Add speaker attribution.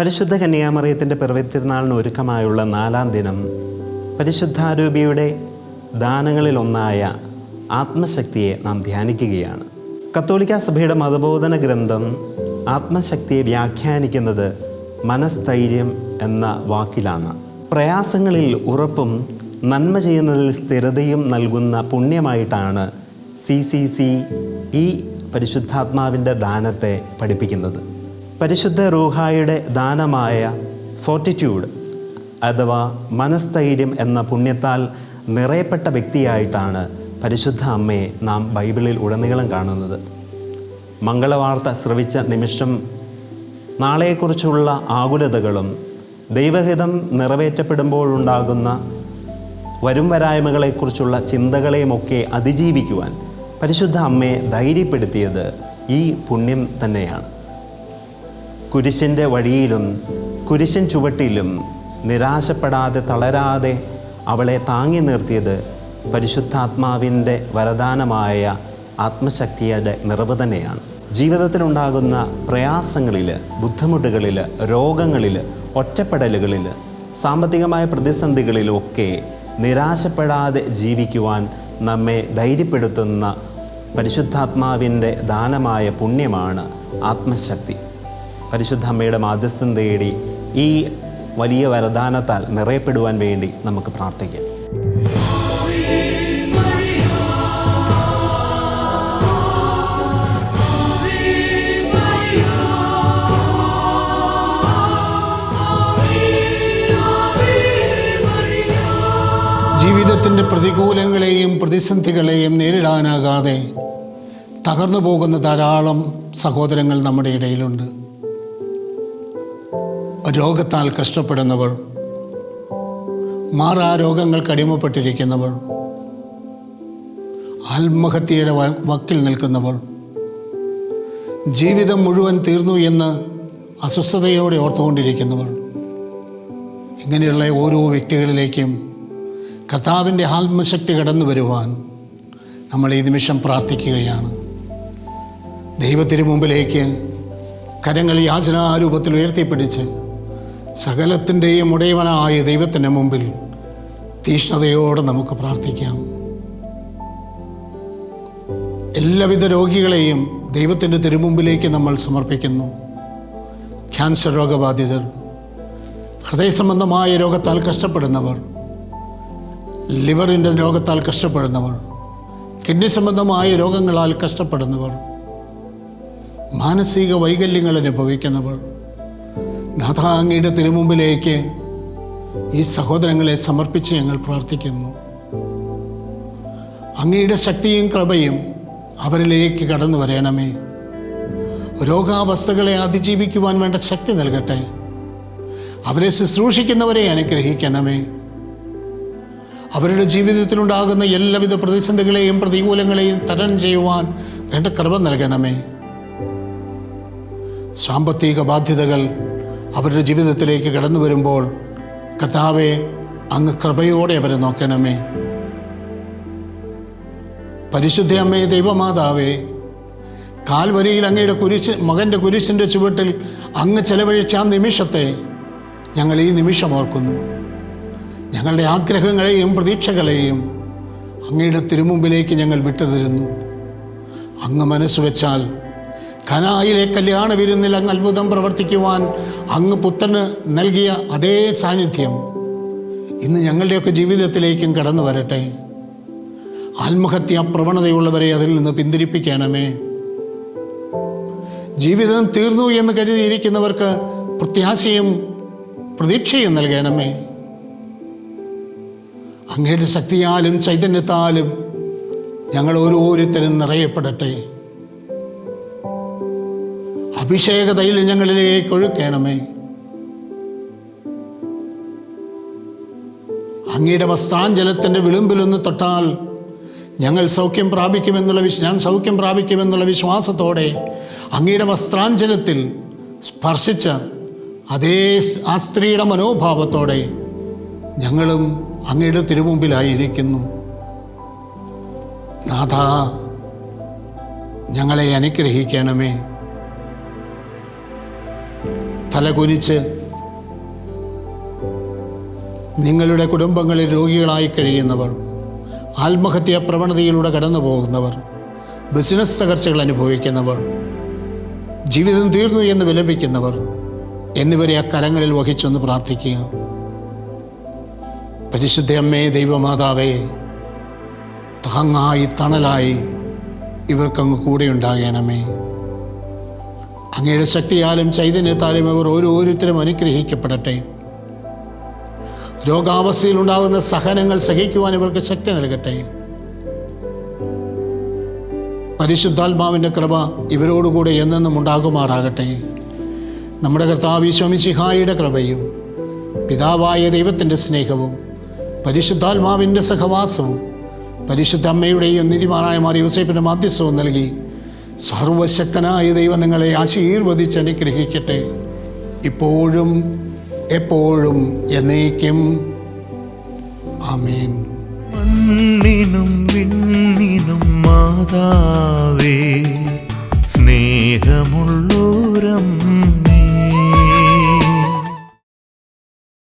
Speaker 1: പരിശുദ്ധ കന്യാമറിയത്തിന്റെ പിറവിത്തിരുന്നാളിന് ഒരുക്കമായുള്ള നാലാം ദിനം പരിശുദ്ധാരൂപിയുടെ ദാനങ്ങളിലൊന്നായ ആത്മശക്തിയെ നാം ധ്യാനിക്കുകയാണ്. കത്തോലിക്ക സഭയുടെ മതബോധന ഗ്രന്ഥം ആത്മശക്തിയെ വ്യാഖ്യാനിക്കുന്നത് മനസ്ഥൈര്യം എന്ന വാക്കിലാണ്. പ്രയാസങ്ങളിൽ ഉറപ്പും നന്മ ചെയ്യുന്നതിൽ സ്ഥിരതയും നൽകുന്ന പുണ്യമായിട്ടാണ് സി സി സി ഈ പരിശുദ്ധാത്മാവിന്റെ ദാനത്തെ പഠിപ്പിക്കുന്നത്. പരിശുദ്ധ റൂഹായുടെ ദാനമായ ഫോർട്ടിറ്റ്യൂഡ് അഥവാ മനസ്ഥൈര്യം എന്ന പുണ്യത്താൽ നിറയപ്പെട്ട വ്യക്തിയായിട്ടാണ് പരിശുദ്ധ അമ്മയെ നാം ബൈബിളിൽ ഉടനീളം കാണുന്നത്. മംഗളവാർത്ത ശ്രവിച്ച നിമിഷം നാളെക്കുറിച്ചുള്ള ആകുലതകളും ദൈവഹിതം നിറവേറ്റപ്പെടുമ്പോഴുണ്ടാകുന്ന വരും വരായ്മകളെക്കുറിച്ചുള്ള ചിന്തകളെയുമൊക്കെ അതിജീവിക്കുവാൻ പരിശുദ്ധ അമ്മയെ ധൈര്യപ്പെടുത്തിയത് ഈ പുണ്യം തന്നെയാണ്. കുരിശിന്റെ വഴിയിലും കുരിശിൻ ചുവട്ടിലും നിരാശപ്പെടാതെ തളരാതെ അവളെ താങ്ങി നിർത്തിയത് പരിശുദ്ധാത്മാവിന്റെ വരദാനമായ ആത്മശക്തിയുടെ നിറവ് തന്നെയാണ്. ജീവിതത്തിലുണ്ടാകുന്ന പ്രയാസങ്ങളിൽ ബുദ്ധിമുട്ടുകളിൽ രോഗങ്ങളിൽ ഒറ്റപ്പെടലുകളിൽ സാമ്പത്തികമായ പ്രതിസന്ധികളിലൊക്കെ നിരാശപ്പെടാതെ ജീവിക്കുവാൻ നമ്മെ ധൈര്യപ്പെടുത്തുന്ന പരിശുദ്ധാത്മാവിന്റെ ദാനമായ പുണ്യമാണ് ആത്മശക്തി. പരിശുദ്ധ അമ്മയുടെ മാധ്യസ്ഥം തേടി ഈ വലിയ വരദാനത്താൽ നിറയപ്പെടുവാൻ വേണ്ടി നമുക്ക് പ്രാർത്ഥിക്കാം.
Speaker 2: ജീവിതത്തിന്റെ പ്രതികൂലങ്ങളെയും പ്രതിസന്ധികളെയും നേരിടാനാകാതെ തകർന്നു പോകുന്ന ധാരാളം സഹോദരങ്ങൾ നമ്മുടെ ഇടയിലുണ്ട്. രോഗത്താൽ കഷ്ടപ്പെടുന്നവൾ മാറാ രോഗങ്ങൾക്ക് അടിമപ്പെട്ടിരിക്കുന്നവൾ ആത്മഹത്യയുടെ വക്കിൽ നിൽക്കുന്നവൾ. ജീവിതം മുഴുവൻ തീർന്നു എന്ന് അസ്വസ്ഥതയോടെ ഓർത്തുകൊണ്ടിരിക്കുന്നവൾ. ഇങ്ങനെയുള്ള ഓരോ വ്യക്തികളിലേക്കും കർത്താവിന്റെ ആത്മശക്തി കടന്നു വരുവാൻ നമ്മൾ ഈ നിമിഷം പ്രാർത്ഥിക്കുകയാണ്. ദൈവത്തിന് മുമ്പിലേക്ക് കരങ്ങൾ യാചനാരൂപത്തിൽ ഉയർത്തിപ്പിടിച്ച് സകലത്തിന്റെയും ഉടയവനായ ദൈവത്തിന്റെ മുമ്പിൽ തീഷ്ണതയോടെ നമുക്ക് പ്രാർത്ഥിക്കാം. എല്ലാവിധ രോഗികളെയും ദൈവത്തിന്റെ തിരുമുമ്പിലേക്ക് നമ്മൾ സമർപ്പിക്കുന്നു. ക്യാൻസർ രോഗബാധിതർ ഹൃദയ സംബന്ധമായ രോഗത്താൽ കഷ്ടപ്പെടുന്നവർ ലിവറിന്റെ രോഗത്താൽ കഷ്ടപ്പെടുന്നവർ കിഡ്നി സംബന്ധമായ രോഗങ്ങളാൽ കഷ്ടപ്പെടുന്നവർ മാനസിക വൈകല്യങ്ങൾ അനുഭവിക്കുന്നവർ നാഥ അങ്ങയുടെ തിരുമുമ്പിലേക്ക് ഈ സഹോദരങ്ങളെ സമർപ്പിച്ച് ഞങ്ങൾ പ്രാർത്ഥിക്കുന്നു. അങ്ങയുടെ ശക്തിയും കൃപയും അവരിലേക്ക് കടന്നു വരയണമേ രോഗാവസ്ഥകളെ അതിജീവിക്കുവാൻ വേണ്ട ശക്തി നൽകട്ടെ. അവരെ ശുശ്രൂഷിക്കുന്നവരെ അനുഗ്രഹിക്കണമേ. അവരുടെ ജീവിതത്തിലുണ്ടാകുന്ന എല്ലാവിധ പ്രതിസന്ധികളെയും പ്രതികൂലങ്ങളെയും തരണം ചെയ്യുവാൻ വേണ്ട കൃപ നൽകണമേ. സാമ്പത്തിക ബാധ്യതകൾ അവരുടെ ജീവിതത്തിലേക്ക് കടന്നു വരുമ്പോൾ കർത്താവെ അങ്ങ് കൃപയോടെ അവരെ നോക്കണമേ. പരിശുദ്ധ അമ്മേ ദൈവമാതാവേ കാൽവരിയിൽ അങ്ങയുടെ കുരിശ് മകന്റെ കുരിശിന്റെ ചുവട്ടിൽ അങ്ങ് ചെലവഴിച്ച ആ നിമിഷത്തെ ഞങ്ങൾ ഈ നിമിഷം ഓർക്കുന്നു. ഞങ്ങളുടെ ആഗ്രഹങ്ങളെയും പ്രതീക്ഷകളെയും അങ്ങയുടെ തിരുമുമ്പിലേക്ക് ഞങ്ങൾ വിട്ടുതരുന്നു. അങ്ങ് മനസ്സ് വെച്ചാൽ കനായിലെ കല്യാണ വിരുന്നിൽ അങ്ങ് അത്ഭുതം പ്രവർത്തിക്കുവാൻ അങ്ങ് പുത്രന് നൽകിയ അതേ സാന്നിധ്യം ഇന്ന് ഞങ്ങളുടെയൊക്കെ ജീവിതത്തിലേക്കും കടന്നു വരട്ടെ. ആത്മഹത്യാ പ്രവണതയുള്ളവരെ അതിൽ നിന്ന് പിന്തിരിപ്പിക്കണമേ. ജീവിതം തീർന്നു എന്ന് കരുതിയിരിക്കുന്നവർക്ക് പ്രത്യാശയും പ്രതീക്ഷയും നൽകണമേ. അങ്ങയുടെ ശക്തിയാലും ചൈതന്യത്താലും ഞങ്ങൾ ഓരോരുത്തരും നിറയപ്പെടട്ടെ. അഭിഷേകതയിൽ ഞങ്ങളിലേക്ക് ഒഴുക്കണമേ. അങ്ങയുടെ വസ്ത്രാഞ്ചലത്തിന്റെ വിളിമ്പിലൊന്ന് തൊട്ടാൽ ഞങ്ങൾ സൗഖ്യം പ്രാപിക്കുമെന്നുള്ള വിശ് ഞാൻ സൗഖ്യം പ്രാപിക്കുമെന്നുള്ള വിശ്വാസത്തോടെ അങ്ങയുടെ വസ്ത്രാഞ്ചലത്തിൽ സ്പർശിച്ച അതേ ആ സ്ത്രീയുടെ മനോഭാവത്തോടെ ഞങ്ങളും അങ്ങയുടെ തിരുമുമ്പിലായിരിക്കുന്നു. നാഥ ഞങ്ങളെ അനുഗ്രഹിക്കണമേ. തലകുനിച്ച് നിങ്ങളുടെ കുടുംബങ്ങളിൽ രോഗികളായി കഴിയുന്നവർ ആത്മഹത്യാ പ്രവണതയിലൂടെ കടന്നു പോകുന്നവർ ബിസിനസ് തകർച്ചകൾ അനുഭവിക്കുന്നവർ ജീവിതം തീർന്നു എന്ന് വിലപിക്കുന്നവർ എന്നിവരെ ആ കലങ്ങളിൽ വഹിച്ചൊന്ന് പ്രാർത്ഥിക്കുക. പരിശുദ്ധ അമ്മേ ദൈവമാതാവേ താങ്ങായി തണലായി ഇവർക്കങ്ങ് കൂടെ ഉണ്ടാകണമേ. അങ്ങയുടെ ശക്തിയാലും ചൈതന്യത്താലും ഇവർ ഓരോരുത്തരും അനുഗ്രഹിക്കപ്പെടട്ടെ. രോഗാവസ്ഥയിൽ ഉണ്ടാകുന്ന സഹനങ്ങൾ സഹിക്കുവാൻ ഇവർക്ക് ശക്തി നൽകട്ടെ. പരിശുദ്ധാത്മാവിന്റെ കൃപ ഇവരോടുകൂടെ എന്നെന്നും ഉണ്ടാകുമാറാകട്ടെ. നമ്മുടെ കർത്താവ് ശോമിശിഹായുടെ കൃപയും പിതാവായ ദൈവത്തിന്റെ സ്നേഹവും പരിശുദ്ധാത്മാവിന്റെ സഹവാസവും പരിശുദ്ധ അമ്മയുടെയും നിധിമാനായ മാറി യൂസേപ്പിന്റെ മാധ്യസ്ഥവും നൽകി സർവശക്തനായ ദൈവം നിങ്ങളെ ആശീർവദിച്ച് അനുഗ്രഹിക്കട്ടെ. ഇപ്പോഴും എപ്പോഴും എന്നേക്കും. ആമേൻ.
Speaker 3: മണ്ണിനും വിണ്ണിനും മാതാ